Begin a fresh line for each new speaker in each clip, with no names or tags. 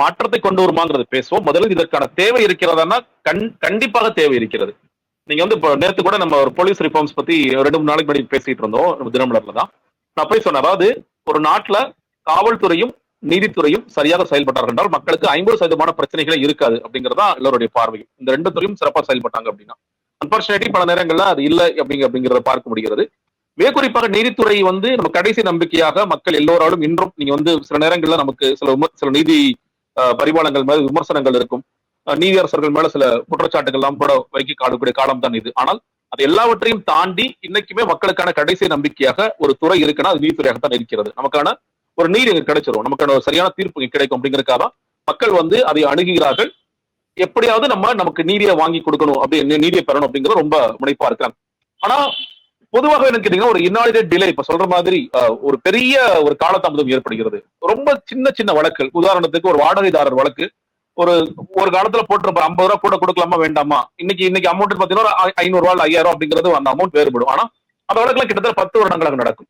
மாற்றத்தை கொண்டு வருமாங்கிறது பேசுவோம். முதல்ல இதற்கான தேவை இருக்கிறதானா? கண் கண்டிப்பாக தேவை இருக்கிறது. நீங்க வந்து இப்போ நேற்று கூட நம்ம ஒரு போலீஸ் ரிஃபார்ம்ஸ் பத்தி ரெண்டு மூணு நாளைக்கு முன்னாடி பேசிட்டு இருந்தோம். நம்ம தினமலர்ல தான். நான் போய் சொன்னேன். அதாவது ஒரு நாட்டுல காவல்துறையும் நீதித்துறையும் சரியாக செயல்பட்டார்கள் என்றால் மக்களுக்கு ஐம்பது சதவீதமான பிரச்சனைகளே இருக்காது அப்படிங்கிறதா எல்லோருடைய பார்வையும். இந்த ரெண்டு துறையும் சிறப்பாக செயல்பட்டாங்க அப்படின்னா. அன்பார்ச்சுனேட்லி பல நேரங்கள்ல அது இல்லை அப்படிங்க அப்படிங்கிறத பார்க்க முடிகிறது. மிக குறிப்பாக நீதித்துறை வந்து நம்ம கடைசி நம்பிக்கையாக மக்கள் எல்லோராலும் இன்றும் நீங்க வந்து சில நேரங்கள்ல நமக்கு சில சில நீதி அஹ், பரிமாணங்கள் மேல விமர்சனங்கள் இருக்கும். அஹ், நீதியரசர்கள் மேல சில குற்றச்சாட்டுகள் எல்லாம் கூட வைக்க காணக்கூடிய காலம் தான் இது. ஆனால் அது எல்லாவற்றையும் தாண்டி இன்னைக்குமே மக்களுக்கான கடைசி நம்பிக்கையாக ஒரு துறை இருக்குன்னா அது நீதித்துறையாகத்தான் இருக்கிறது. நமக்கான ஒரு நீதி இங்க கிடைச்சிரும். நமக்கான ஒரு சரியான தீர்ப்பு கிடைக்கும் அப்படிங்கிறதுக்காக மக்கள் வந்து அதை அணுகுகிறார்கள். எப்படியாவது நம்ம நமக்கு நீதியை வாங்கி கொடுக்கணும் அப்படி நீதியை பெறணும் அப்படிங்கறது ரொம்ப முனைப்பா இருக்கிறாங்க. ஆனா பொதுவாக எனக்கு கேட்டீங்கன்னா ஒரு இன்னாலிடேட் டிலே இப்ப சொல்ற மாதிரி ஒரு பெரிய ஒரு காலதாமதம் ஏற்படுகிறது. ரொம்ப சின்ன சின்ன வழக்குகள் உதாரணத்துக்கு ஒரு வாடகைதாரர் வழக்கு. ஒரு ஒரு காலத்துல போட்டிருப்ப ஐம்பது ரூபா கூட கொடுக்கலாமா வேண்டாமா? இன்னைக்கு இன்னைக்கு அமௌண்ட் பாத்தீங்கன்னா ஒரு ஐநூறு ரூபாய் ஐயாயிரம் அப்படிங்கிறது அந்த அமௌண்ட் வேறுபடும். ஆனா அந்த வழக்குல கிட்டத்தட்ட பத்து வருடங்களாக நடக்கும்.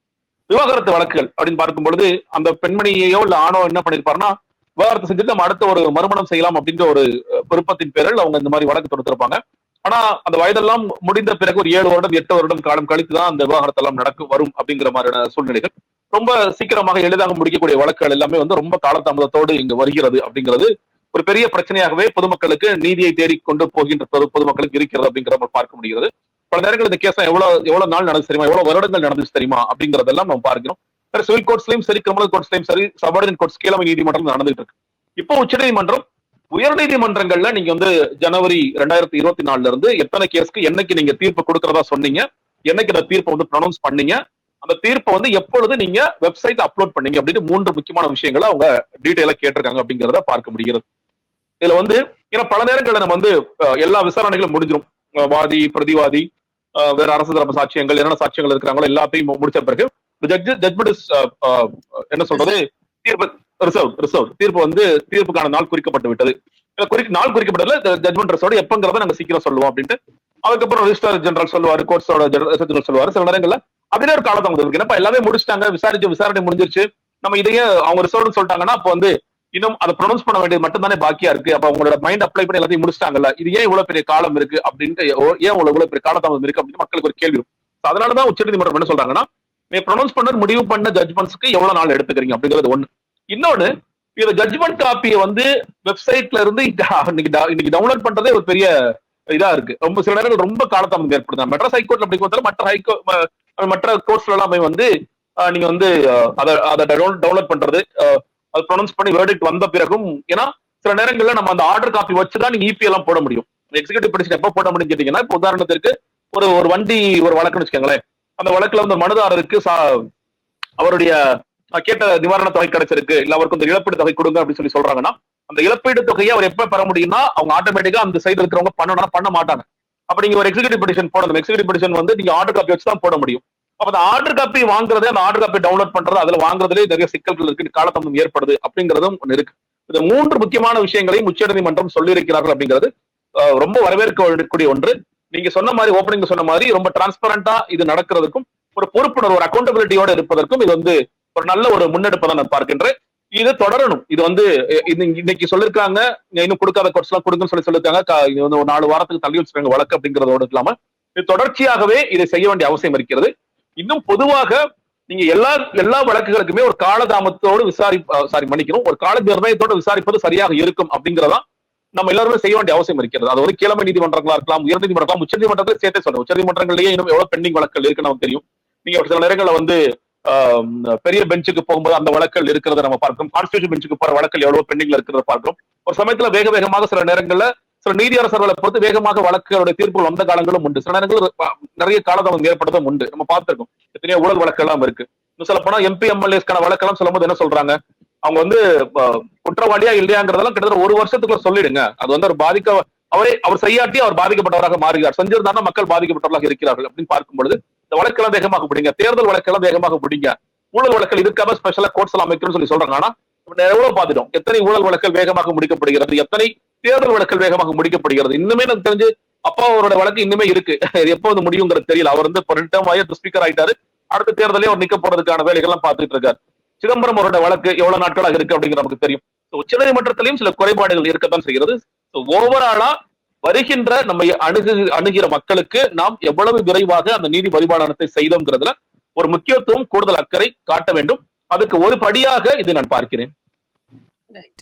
விவாகரத்து வழக்குகள் அப்படின்னு பார்க்கும் பொழுது அந்த பெண்மணியையோ இல்ல ஆணோ என்ன பண்ணிருப்பாருன்னா விவாகரத்து செஞ்சுட்டு நம்ம அடுத்த ஒரு மறுமணம் செய்யலாம் அப்படின்ற ஒரு விருப்பத்தின் பேரில் அவங்க இந்த மாதிரி வழக்கு தொடுத்திருப்பாங்க. ஆனா அந்த வயதெல்லாம் முடிந்த பிறகு ஒரு ஏழு வருடம் எட்டு வருடம் காலம் கழித்து தான் அந்த விவாகரத்து எல்லாம் நடக்கும் வரும் அப்படிங்கிற மாதிரியான சூழ்நிலைகள். ரொம்ப சீக்கிரமாக எளிதாக முடிக்கக்கூடிய வழக்குகள் எல்லாமே வந்து ரொம்ப காலதாமதத்தோடு இங்கு வருகிறது அப்படிங்கிறது ஒரு பெரிய பிரச்சனையாகவே பொதுமக்களுக்கு நீதியை தேடிக்கொண்டு போகின்ற பொது பொதுமக்களுக்கு இருக்கிறது அப்படிங்கிற நம்ம பார்க்க முடிகிறது. பல நேரங்கள் இந்த கேஸ் எவ்வளவு எவ்வளவு நாள் நடந்துச்சு தெரியுமா? எவ்வளவு வருடங்கள் நடந்துச்சு தெரியுமா? அப்படிங்கறதெல்லாம் நம்ம பார்க்கிறோம். வேற சிவில் கோர்ட்ஸ்லயும் சரி கிரிமினல் கோர்ட்ஸ்லயும் சரி சபார்டினேட் கோர்ட்ஸ் கீழமை நீதிமன்றம் நடந்துட்டு இருக்கு. இப்போ உச்சநீதிமன்றம் உயர்நீதிமன்றங்கள்ல நீங்க வந்து ஜனவரி ரெண்டாயிரத்தி இருபத்தி நாலுல இருந்து எத்தனை கேஸ்க்கு என்னைக்கு நீங்க தீர்ப்பு கொடுக்கறதா சொன்னீங்க என்னைக்கு அந்த தீர்ப்பை வந்து ப்ரொனவுன்ஸ் பண்ணீங்க அந்த தீர்ப்பை வந்து எப்பொழுது நீங்க வெப்சைட் அப்லோட் பண்ணீங்க அப்படின்னு மூன்று முக்கியமான விஷயங்களை அவங்க டீட்டெயிலா கேட்டிருக்காங்க அப்படிங்கிறத பார்க்க முடிகிறது. இதுல வந்து ஏன்னா பல நேரங்களில் நம்ம வந்து எல்லா விசாரணைகளும் முடிஞ்சிடும் வாதி பிரதிவாதி வேற அரசு தரப்பு சாட்சியங்கள் என்னென்ன சாட்சியங்கள் இருக்கிறாங்களோ எல்லாத்தையும் முடிச்ச பிறகு ஜட்ஜ் ஜட்மெண்ட் என்ன சொல்றது தீர்ப்பு ரிசர்வ் ரிசர்வ் தீர்ப்பு வந்து தீர்ப்புக்கான நாள் குறிக்கப்பட்டு விட்டது. குறி நாள் குறிக்கப்பட்டதுல ஜட்மெண்ட் ரிசர்வ் எப்பங்கிறத நாங்க சீக்கிரம் சொல்லுவோம் அப்படின்ட்டு. அதுக்கப்புறம் ரிஜிஸ்டர் ஜெனரல் சொல்லுவாரு கோர்ட்ஸோட ஜெனரல் சொல்லுவாரு. சில நேரங்கள்ல அதுல ஒரு காலதாமதம் இருக்கு என்னப்பா எல்லாமே முடிச்சிட்டாங்க விசாரிச்சு விசாரணை முடிஞ்சிருச்சு. நம்ம இதையே அவங்க ரிசர்வ்னு சொல்லிட்டாங்கன்னா அப்போ வந்து இன்னும் அதை ப்ரொனவுன்ஸ் பண்ண வேண்டியது மட்டும் தானே பாக்கியா இருக்கு. அப்ப அவங்களோட மைண்ட் அப்ளை பண்ணி எல்லாத்தையும் முடிச்சிட்டாங்கல்ல இது ஏன் இவ்வளவு பெரிய காலம் இருக்கு அப்படின்ட்டு ஓ- ஏன் இவ்வளவு பெரிய காலதாமதம் இருக்கு அப்படின்னு மக்களுக்கு ஒரு கேள்வி அதனாலதான் உச்சநீதிமன்றம் என்ன சொல்றாங்கன்னா நீ ப்ரொனவுன்ஸ் பண்ண முடிவு பண்ண ஜட்மெண்ட்ஸ்க்கு எவ்வளவு நாள் எடுத்துக்கிறீங்க? அப்படிங்கிறது ஒண்ணு. இன்னொன்னு இந்த ஜட்மெண்ட் காப்பியை வந்து வெப்சைட்ல இருந்து இன்னைக்கு டவுன்லோட் பண்றதே ஒரு பெரிய இதா இருக்கு. ரொம்ப சில நேரங்கள் ரொம்ப காலத்தாமதம் ஏற்படுது மெட்ராஸ் ஹைகோர்ட்ல அப்படி கொடுத்தாலும் மற்ற ஹைகோ மற்ற கோர்ட்ஸ்ல எல்லாமே வந்து நீங்க வந்து அதை அதை டவுன்லோட் பண்றது அது ப்ரொனவுன்ஸ் பண்ணி வேர்டிக்ட் வந்த பிறகும் ஏன்னா சில நேரங்கள்ல நம்ம அந்த ஆர்டர் காப்பி வச்சுதான் நீங்க இபி எல்லாம் போட முடியும். எக்ஸிகூட்டிவ் பெட்டிஷன் எப்போ போட முடியும் கேட்டீங்கன்னா இப்போ உதாரணத்திற்கு ஒரு ஒரு வண்டி ஒரு வழக்குன்னு வச்சுக்கோங்களேன். அந்த வழக்குல வந்து மனுதாரருக்கு சா- அவருடைய கேட்ட நிவாரண தொகை கிடைச்சிருக்கு. இல்ல அவருக்கு அந்த இழப்பீடு தொகை கொடுங்க அப்படின்னு சொல்லி சொல்றாங்கன்னா அந்த இழப்பீடு தொகையை அவர் எப்ப பெற முடியும்னா அவங்க ஆட்டோமேட்டிக்கா அந்த சைடு இருக்கிறவங்க பண்ணணும் பண்ண மாட்டாங்க. அப்ப நீங்க ஒரு எக்ஸிகூட்டிவ் பெட்டிஷன் போடணும். எக்ஸிகூட்டிவ் பெட்டிஷன் வந்து நீங்க ஆர்டர் காப்பி வச்சு தான் போட முடியும். அப்ப அந்த ஆர்டர் காப்பி வாங்குறது அந்த ஆர்டர் காப்பி டவுன்லோட் பண்றது அதுல வாங்குறதுலே நிறைய சிக்கல்கள் இருக்கு. காலத்தம்பம் ஏற்படுது அப்படிங்கிறதும் ஒன்று இருக்கு. இந்த மூன்று முக்கியமான விஷயங்களையும் உச்சநீதிமன்றம் சொல்லியிருக்கிறார்கள் அப்படிங்கிறது ரொம்ப ரொம்ப வரவேற்கக்கூடிய ஒன்று. நீங்க சொன்ன மாதிரி ஓப்பனிங் சொன்ன மாதிரி ரொம்ப டிரான்ஸ்பரண்டா இது நடக்கிறதுக்கும் ஒரு பொறுப்புணர்வு ஒரு அக்கௌண்டபிலிட்டியோட இருப்பதற்கும் இது வந்து ஒரு நல்ல ஒரு முன்னெடுப்பை தான் நான் பார்க்கின்றேன். இது தொடரணும். இது வந்து இது இன்னைக்கு சொல்லிருக்காங்க இன்னும் கொடுக்காத கோர்ஸ் எல்லாம் கொடுங்கன்னு சொல்லி சொல்லிருக்காங்க. இது வந்து ஒரு நாலு வாரத்துக்கு தள்ளி வச்சிருக்காங்க வழக்கு அப்படிங்கறதோடு இல்லாம. இது தொடர்ச்சியாகவே இதை செய்ய வேண்டிய அவசியம் இருக்கிறது. இன்னும் பொதுவாக நீங்க எல்லா எல்லா வழக்குகளுக்குமே ஒரு காலதாமத்தோடு விசாரி சாரி மன்னிக்கணும். ஒரு கால நிர்ணயத்தோடு விசாரிப்பது சரியாக இருக்கும் அப்படிங்கறதான் நம்ம எல்லாருமே செய்ய வேண்டிய அவசியம் இருக்கிறது. அது ஒரு கீழமை நீதிமன்றங்களா இருக்கலாம் உயர் நீதிமன்றம் உச்ச நீதிமன்றத்தில் சேர்த்தே சொல்றேன் உச்ச நீதிமன்றங்கள்லயே இன்னும் எவ்வளவு பெண்டிங் வழக்குகள் இருக்கு நமக்கு தெரியும். நீங்க ஒரு சில நேரங்களில் வந்து பெரிய பெஞ்சுக்கு போகும்போது அந்த வழக்குகள் இருக்கிறத நம்ம பார்க்கிறோம். கான்ஸ்டியூஷன் பெஞ்சுக்கு போற வழக்குகள் எவ்வளவு பெண்டிங்ல இருக்கிறத பார்க்கிறோம். ஒரு சமயத்துல வேக வேகமாக சில நேரங்கள்ல சில நீதியரசர்களை பொறுத்து வேகமாக வழக்குகளுடைய தீர்ப்புகள் வந்த காலங்களும் உண்டு. சில நேரங்களில் நிறைய காலதாமதம் ஏற்படுத்தும் உண்டு. நம்ம பார்த்திருக்கோம். எத்தனையோ ஊழல் வழக்கெல்லாம் இருக்கு. இன்னும் சொல்ல போனா எம்பி எம்எல்ஏஸ்க்கான வழக்கெல்லாம் சொல்லும்போது என்ன சொல்றாங்க? அவங்க வந்து குற்றவாளியா இல்லையாங்கிறதெல்லாம் கிட்டத்தட்ட ஒரு வருஷத்துக்குள்ள சொல்லிடுங்க. அது வந்து ஒரு பாதிக்க அவரே அவர் செய்யாட்டி அவர் பாதிக்கப்பட்டவராக மாறுகிறார். செஞ்சிருந்தாருன்னா மக்கள் பாதிக்கப்பட்டவர்களாக இருக்கிறார்கள் அப்படின்னு பார்க்கும் பொழுது இந்த வழக்கெல்லாம் வேகமாக பிடிங்க. தேர்தல் வழக்கெல்லாம் வேகமாக பிடிங்க. ஊழல் வழக்கல் இதுக்காக ஸ்பெஷலா கோர்ட்ஸ் எல்லாம் அமைக்கணும்னு சொல்லி சொல்றாங்க. ஆனா நம்ம எவ்வளவு பார்த்துட்டோம் எத்தனை ஊழல் வழக்கல் வேகமாக முடிக்கப்படுகிறது? எத்தனை தேர்தல் வழக்கல் வேகமாக முடிக்கப்படுகிறது? இன்னுமே எனக்கு தெரிஞ்சு அப்பா அவரோட வழக்கு இன்னுமே இருக்கு. எப்போ வந்து முடியுங்கிறது தெரியல. அவர் வந்து ரெண்டு டேம் ஆகி ஸ்பீக்கர் ஆயிட்டாரு. அடுத்த தேர்தலே அவர் நிக்க போறதுக்கான வேலைகள்லாம் பார்த்துட்டு இருக்காரு. சிதம்பரம் அவரோட வழக்கு எவ்வளவு நாட்களாக இருக்கு அப்படிங்கிற நமக்கு தெரியும். உச்சநீதிமன்றத்திலையும் சில குறைபாடுகள் இருக்கத்தான் செய்கிறது. ஓவராலா வருகின்ற நம்ம அணுகு அணுகிற மக்களுக்கு நாம் எவ்வளவு விரைவாக அந்த நீதி பரிபாலனத்தை செய்தோங்கிறதுல ஒரு முக்கியத்துவம் கூடுதல் அக்கறை காட்ட வேண்டும். அதுக்கு ஒரு படியாக இதை நான் பார்க்கிறேன்.